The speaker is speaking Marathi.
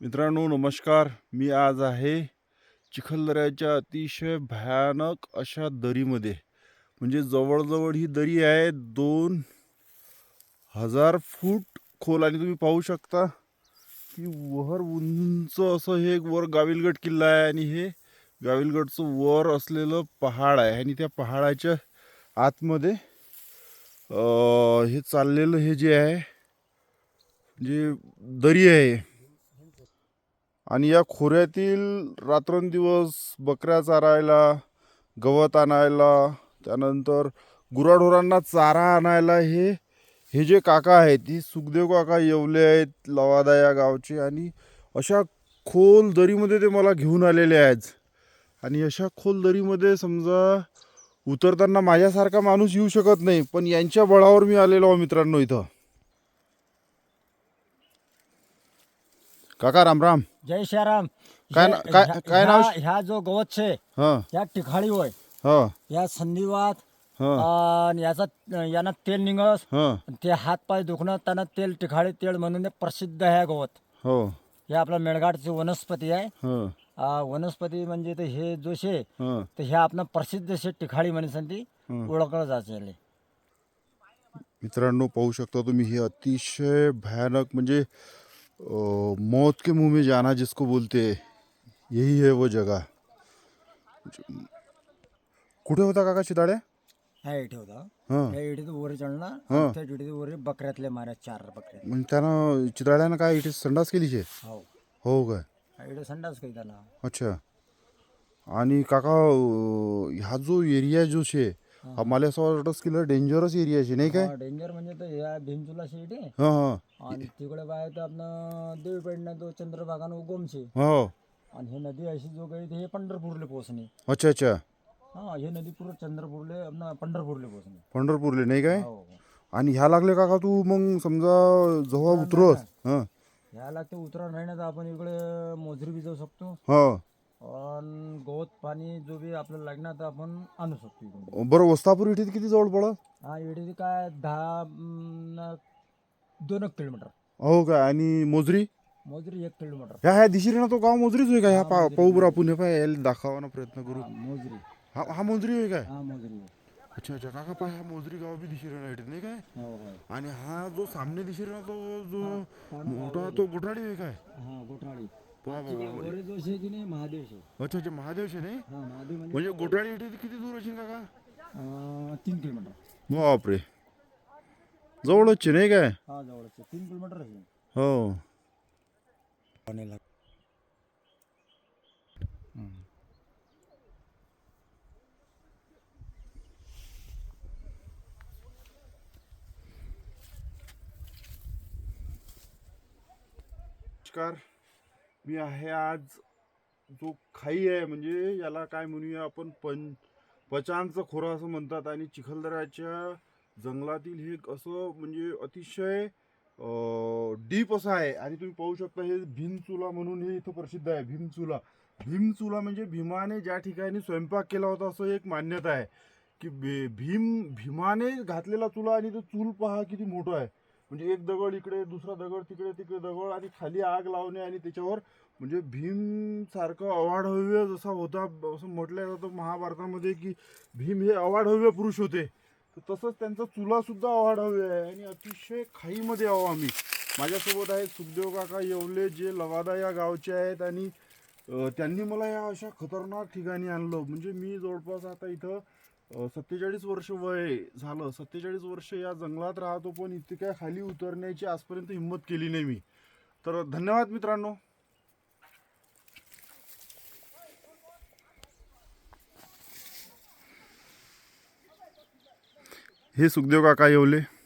मित्रांनो नमस्कार. मी आज आहे चिखलदऱ्याच्या अतिशय भयानक अशा दरीमध्ये. म्हणजे जवळजवळ ही दरी आहे दोन हजार फूट खोल आणि तुम्ही पाहू शकता की वर उंच असं हे वर गाविलगड किल्ला आहे आणि हे गाविलगडचं वर असलेलं पहाड आहे आणि त्या पहाडाच्या आतमध्ये हे चाललेलं हे जे आहे जे दरी आहे आणि या खोऱ्यातील रात्रंदिवस बकऱ्या चारायला गवत आणायला त्यानंतर गुराढोरांना चारा आणायला हे हे जे काका आहेत ती सुखदेव काका येवले आहेत लवादा या गावचे आणि अशा खोल दरीमध्ये ते मला घेऊन आलेले आहेत. आणि अशा खोल दरीमध्ये समजा उतरताना माझ्यासारखा माणूस येऊ शकत नाही पण यांच्या बळावर मी आलेलो मित्रांनो इथं. काका रामराम जय श्रीराम काय ना- काय- ह्या- काय नाव? ह्या- ह्या जो गवत छे हां. या टिखाळी होय. हां. या संधिवात हां. आणि याचा यानं तेल निघस हां. ते हात पाय दुखणं त्यानं तेल टिखाळी तेल म्हणून प्रसिद्ध आहे गवत. हो. हे आपलं मेळघाटची वनस्पती आहे. हां. आ, वनस्पती म्हणजे ते हे जो शे हां. तर हे आपलं प्रसिद्ध शे टिखाळी म्हणून हं. ओळखलं जाते मित्रांनो पाहू शकता तुम्ही हे अतिशय भयानक म्हणजे मौत के मुँह में जाना जिसको बोलते यही है वो जगह। कुठे होता काका चिताड्या ह्या इथे होता। हाँ। या इथे वर चढणार हं. आणि त्या इथे वर बकऱ्यातले माऱ्या चार बकऱ्या म्हणजे त्यानं चिताड्यानं काय इथे संडास केली शे? हो। हो काय? इथे संडास काही त्याला अच्छा. आणि काका ह्या जो एरिया जो शे हा मला असं वाटत की डेंजरस एरिया शे नाही काय? डेंजर म्हणजे तर ह्या भिंचुला शे इथे हां हां. आणि तिकडे बाहेर तर आपलं देवीपेडनं तो चंद्रभागानं उगमचे हो. आणि हे नदी अशी जो काही हे पंढरपूरले पोहोचणे. अच्छा अच्छा. हा हे नदी पूर्ण चंद्रपूरले आपलं पंढरपूरले पोहोचणे. पंढरपूरले नाही काय? हो आणि ह्या लागले काका तू मग समजा जेव्हा उतरस हां. ह्या लागते उतरा तर आपण इकडे मोजरी बी जाऊ शकतो. हां. आणि गवत पाणी जो बी आपल्याला लागणार तर आपण आणू शकतो इकडून. बरं वस्तापूर इथे किती जवळ पडत हा इकडे काय दहा अं, दोन एक किलोमीटर. हो काय आणि मोजरी? मोजरी एक किलोमीटर. ह्या ह्या दिशेने ना तो गाव मोजरीच होय का? ह्या हा, पा. पाहू बरं आपण हे पाय यायला दाखवायला प्रयत्न करू. हा, मोजरी. हा हा मोजरी होय काय? हा मोजरी अच्छा अच्छा काका पाय हा मोजरी गाव बी दिशेने नाही नाही काय? हो हो. आणि हा जो सामने दिशेने ना तो जो मोठा तो गुठाडी होय काय? हा वा, की नाही महादेव शे अच्छा अच्छा नाही? हा महादेव म्हणजे म्हणजे इथे किती दूर असेल काका? अं, तीन किलोमीटर. बापरे. जवळच आहे, नाही काय? हा जवळच. आहे. तीन किलोमीटर आहे हो. नमस्कार. मी आहे आज जो खाई आहे म्हणजे याला काय म्हणूया आपण पं पचांचं खोरं असं म्हणतात. आणि चिखलदऱ्याच्या जंगलातील हे असं म्हणजे अतिशय डीप असं आहे. आणि तुम्ही पाहू शकता हे भीमचुला म्हणून हे इथं प्रसिद्ध आहे भीमचुला. भीमचुला म्हणजे भीमाने ज्या ठिकाणी स्वयंपाक केला होता असं एक मान्यता आहे की भी भीम भीमाने घातलेला चुला आणि तो चूल पहा किती मोठं आहे. म्हणजे एक दगड इकडे दुसरा दगड तिकडे तिकडे दगड आणि खाली आग लावणे आणि त्याच्यावर म्हणजे भीम सारखं अवाढव्य जसा होता असं म्हटलं जातं महाभारतामध्ये की भीम हे अवाढव्य पुरुष होते. तर तसंच त्यांचा चुलासुद्धा अवाढव्य आहे आणि अतिशय खाईमध्ये आहो आम्ही. माझ्यासोबत आहेत सुखदेव काका येवले जे लवादा या गावचे आहेत आणि त्यांनी मला या अशा खतरनाक ठिकाणी आणलं. म्हणजे मी जवळपास आता इथं सत्तेचाळीस वर्ष वय झालं. सत्तेचाळीस वर्ष या जंगलात राहतो पण इतक्या खाली उतरण्याची आजपर्यंत हिंमत केली नाही मी. तर धन्यवाद मित्रांनो. हे सुखदेव काका येवले.